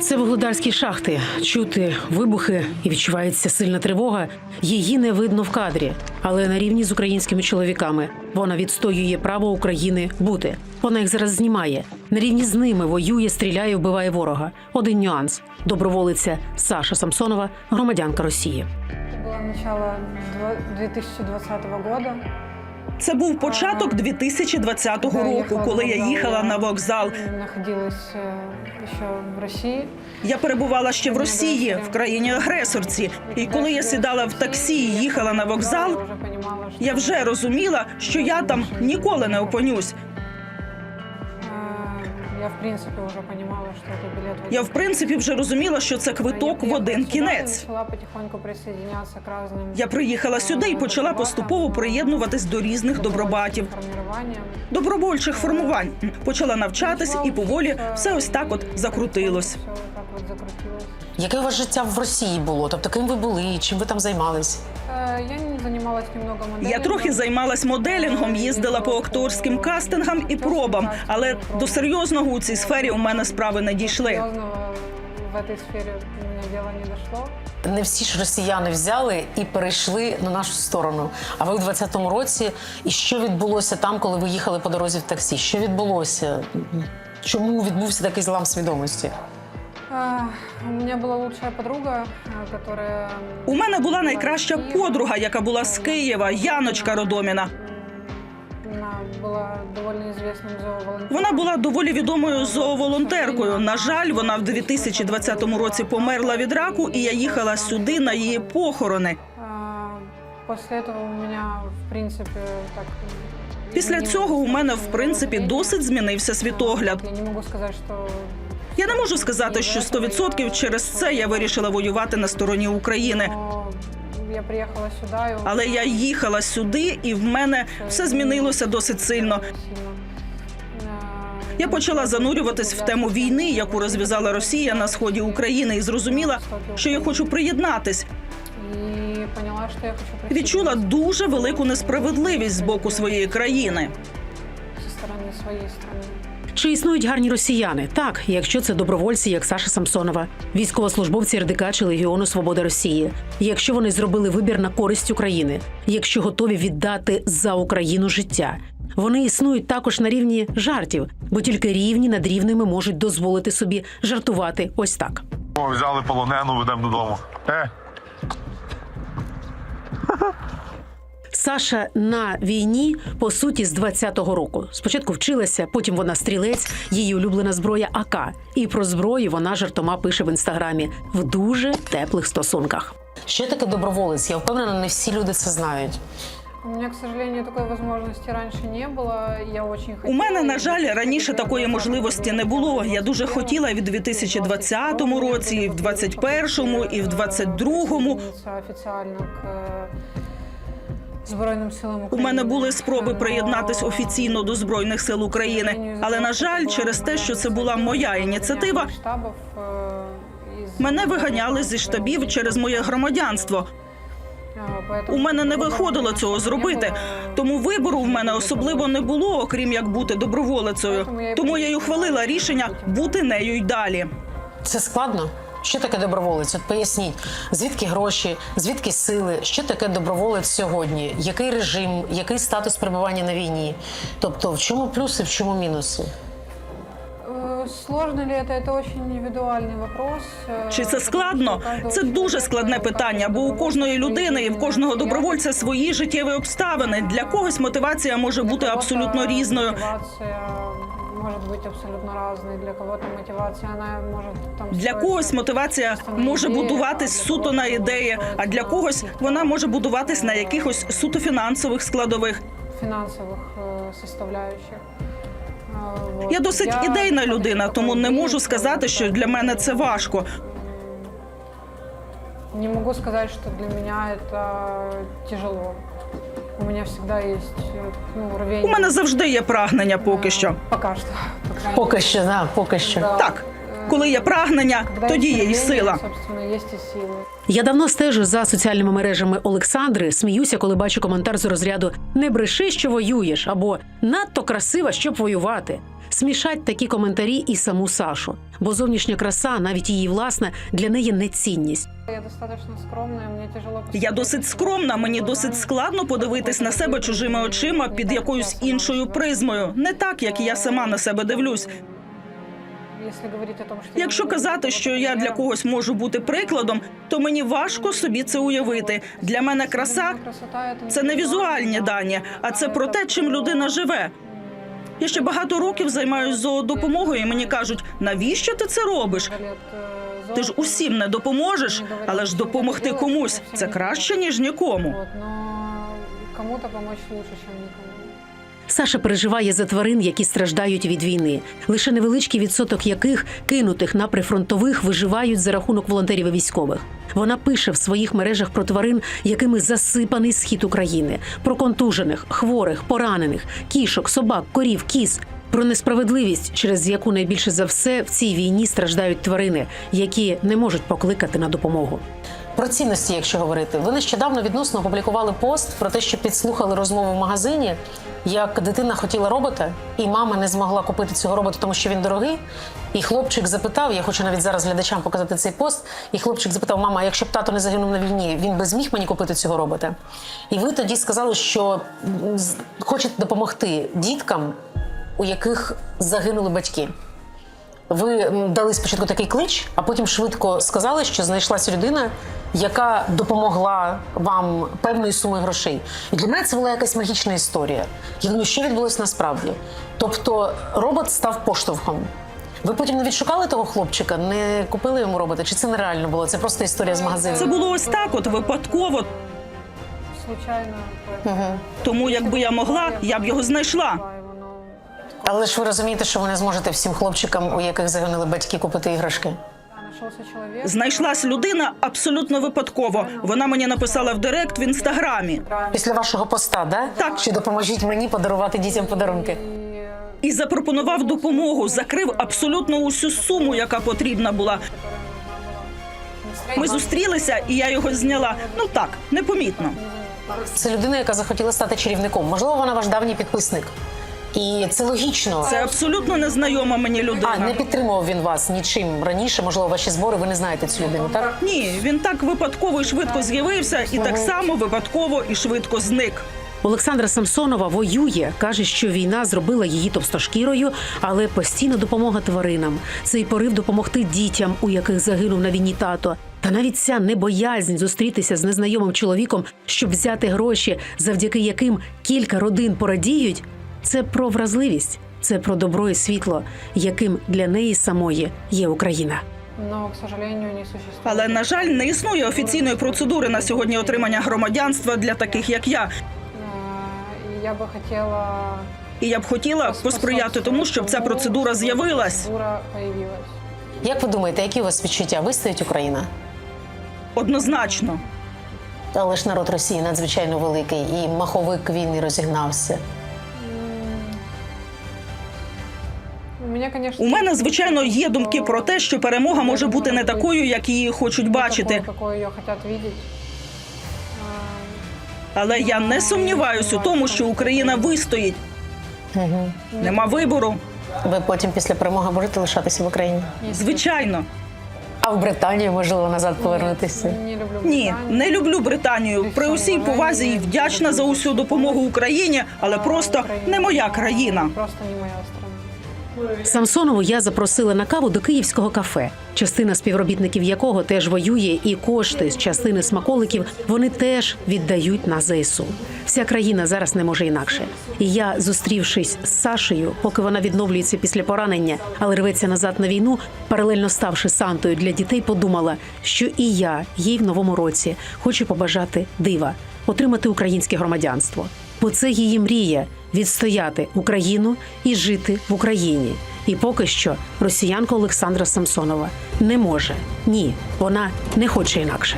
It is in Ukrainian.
Це вугледарські шахти. Чути вибухи і відчувається сильна тривога. Її не видно в кадрі, але на рівні з українськими чоловіками вона відстоює право України бути. Вона їх зараз знімає. На рівні з ними воює, стріляє, вбиває ворога. Один нюанс: доброволиця Саша Самсонова, громадянка Росії. Это было начало два- 2020 года. Це був початок 2020 року, коли я їхала на вокзал. В России. Я перебувала ще в Росії, в країні агресорці. І коли я сідала в таксі і їхала на вокзал, я вже розуміла, що я там ніколи не опинюсь. э, я в принципе уже понимала, что это билет в один Я в принципі вже розуміла, що це квиток в один кінець. Начала потихоньку присоединяться к разным Я приїхала сюди і почала поступово приєднуватись до різних добробатів, формированиям. добровольчих формувань. Почала навчатись, і поволі все ось так от закрутилось. Все вот так вот закрутилось. Яке у вас життя в Росії було? Тобто, ким ви були? Чим ви там займались? Э, Я занималась немного моделью. Я трохи займалась моделінгом, їздила по акторським кастингам і пробам, але до серйозного у цій сфері у мене справи не дійшли. В этой сфере у меня дело не дошло. Не всі ж росіяни взяли і перейшли на нашу сторону. А ви у 20-му році. І що відбулося там, коли ви їхали по дорозі в таксі? Що відбулося? Чому відбувся такий злам свідомості? А, У меня была лучшая подруга, а, которая... У мене була найкраща подруга, яка була з Києва, Яночка Родоміна. Она была довольно известным зооволонтером. Вона була доволі відомою зооволонтеркою. На жаль, вона в 2020 році померла від раку, і я їхала сюди на її похорони. А, После этого у меня, в принципе, так... Після изменилось цього у мене, в принципі, мировоззрение. досить змінився світогляд. Я не можу сказати, що... я не можу сказати, що 100% через це я вирішила воювати на стороні України. Я приїхала сюди, Але я їхала сюди, і в мене все змінилося досить сильно. Я почала занурюватись в тему війни, яку розв'язала Росія на сході України, і зрозуміла, що я хочу приєднатись. Відчула дуже велику несправедливість з боку своєї країни. зі сторони своєї сторони. Чи існують гарні росіяни? Так, якщо це добровольці, як Саша Самсонова, військовослужбовці РДК чи Легіону Свобода Росії, якщо вони зробили вибір на користь України, якщо готові віддати за Україну життя. Вони існують також на рівні жартів, бо тільки рівні над рівними можуть дозволити собі жартувати ось так. О, взяли полонену, ведемо додому. Е, Саша на війні по суті з 20-го року. Спочатку вчилася, потім вона стрілець, її улюблена зброя АК. І про зброю вона жартома пише в інстаграмі в дуже теплих стосунках. Що таке доброволець? Я впевнена, не всі люди це знають. У меня, к сожалению, такой возможности раньше не было. Я очень У мене, на жаль, раніше такої можливості не було. Я дуже хотіла і в 2020 році, і в 2021, і в 2022. Офіціально к е, Збройним силам У мене були спроби приєднатись офіційно до збройних сил України, але на жаль, через те, що це була моя ініціатива, е, мене виганяли зі штабів через моє громадянство. Е, У мене не виходило цього зробити, тому вибору в мене особливо не було, окрім як бути доброволицею. Тому я й ухвалила рішення бути нею й далі. Це складно. Що таке доброволець? От поясніть, звідки гроші, звідки сили, що таке доброволець сьогодні? Який режим, який статус перебування на війні? Тобто, в чому плюси, в чому мінуси? Е, Сложно ли это? Это очень индивидуальный вопрос. Е, Чи це потому складно? что у каждого Це дуже человека, складне у питання, каждого бо у кожної добровольца людини і в свои кожного жизненные добровольця обстоятельства. свої життєві обставини. Для когось мотивація може Для бути кого-то абсолютно різною. Может быть абсолютно разной. Для кого-то мотивация, она может там Для когось мотивація може будуватись суто на ідеї, а для когось вона може будуватись на якихось суто фінансових складових. фінансових е, составляючих. Е. Я досить ідейна людина, тому не можу сказати, що для мене це важко. Не могу сказать, что для меня это тяжело. У мене завжди є э, ну, рвение. У мене завжди є прагнення поки що. Пока що. по крайней Поки що, да, поки що. Да. Так, коли є прагнення, тоді є і сила. Я давно стежу за соціальними мережами Олександри. Сміюся, коли бачу коментар з розряду Не бреши, що воюєш, або надто красива, щоб воювати. Смішать такі коментарі і саму Сашу, бо зовнішня краса, навіть її власна, для неї не цінність. Я достаточно скромная, мне тяжело... Я досить скромна. Мені досить складно подивитись на себе чужими очима під якоюсь іншою призмою, не так як я сама на себе дивлюсь. Если говорить о том, что... я Якщо казати, що я для когось можу бути прикладом, то мені важко собі це уявити. Для мене краса Красота це не візуальні дані, а це про те, чим людина живе. Я ще багато років займаюся зоодопомогою, і мені кажуть, навіщо ти це робиш? Ти ж усім не допоможеш, але ж допомогти комусь це краще ніж нікому. Но кому-то помочь лучше, ніж никому. Саша переживає за тварин, які страждають від війни. Лише невеличкий відсоток яких кинутих на прифронтових виживають за рахунок волонтерів і військових. Вона пише в своїх мережах про тварин, якими засипаний схід України, про контужених, хворих, поранених, кішок, собак, корів, кіз. Про несправедливість, через яку найбільше за все в цій війні страждають тварини, які не можуть покликати на допомогу. Про цінності, якщо говорити, ви нещодавно відносно опублікували пост про те, що підслухали розмову в магазині, як дитина хотіла робота, і мама не змогла купити цього робота, тому що він дорогий. І хлопчик запитав: я хочу навіть зараз глядачам показати цей пост. І хлопчик запитав: мама, якщо б тато не загинув на війні, він би зміг мені купити цього робота. І ви тоді сказали, що хочете допомогти діткам, у яких загинули батьки. Ви дали спочатку такий клич, а потім швидко сказали, що знайшлася людина, яка допомогла вам певною сумою грошей. І для мене це була якась магічна історія. Я думаю, що відбулося насправді. Тобто робот став поштовхом. Ви потім не відшукали того хлопчика, не купили йому робота? Чи це нереально було? Це просто історія з магазину. Це було ось так, от випадково. Случайно. Угу. Тому якби я могла, я б його знайшла. Але ж ви розумієте, що ви не зможете всім хлопчикам, у яких загинули батьки, купити іграшки. Знайшлась людина абсолютно випадково. Вона мені написала в директ в інстаграмі. Після вашого поста, да? Так. Що допоможіть мені подарувати дітям подарунки. І запропонував допомогу, закрив абсолютно усю суму, яка потрібна була. Ми зустрілися, і я його зняла. Ну так, непомітно. Це людина, яка захотіла стати чарівником. Можливо, вона ваш давній підписник. І це логічно. Це абсолютно незнайома мені А не підтримував він вас нічим раніше. Можливо, ваші збори. Ви не знаєте цю людину, так? Ні, він так випадково і швидко з'явився, і так само випадково і швидко зник. Олександра Самсонова воює, каже, що війна зробила її товстошкірою, але постійна допомога тваринам, цей порив допомогти дітям, у яких загинув на війні тато. Та навіть ця небоязнь зустрітися з незнайомим чоловіком, щоб взяти гроші, завдяки яким кілька родин порадіють. Це про вразливість, це про добро і світло, яким для неї самої є Україна. Существует. Але на жаль, не існує офіційної процедури на сьогодні отримання громадянства для таких, як я. Э, Я бы хотела... І я б хотіла посприяти тому, щоб ця процедура з'явилась. Як ви думаєте, які у вас відчуття? Вистоїть Україна? Однозначно. Але ж народ Росії надзвичайно великий, і маховик війни розігнався. У меня, конечно... У мене, звичайно, є думки про те, що перемога може бути не такою, як її хочуть бачити. Такой, какой ее хотят. Але я не сумніваюся у тому, що Україна вистоїть. Угу. Нема вибору. Ви потім після перемоги будете лишатися в Україні? Звичайно, А в Британію можливо назад повернутися? Ні, не люблю Британію. При усій повазі і вдячна за усю допомогу Україні, але просто не моя країна. Просто не моя страна. Самсонову я запросила на каву до київського кафе, частина співробітників якого теж воює, і кошти з частини смаколиків вони теж віддають на ЗСУ. Вся країна зараз не може інакше. І я, зустрівшись з Сашею, поки вона відновлюється після поранення, але рветься назад на війну, паралельно ставши Сантою для дітей, подумала, що і я їй в новому році хочу побажати дива, отримати українське громадянство. Бо це її мрія відстояти Україну і жити в Україні. І поки що росіянка Олександра Самсонова не може. Ні, вона не хоче інакше.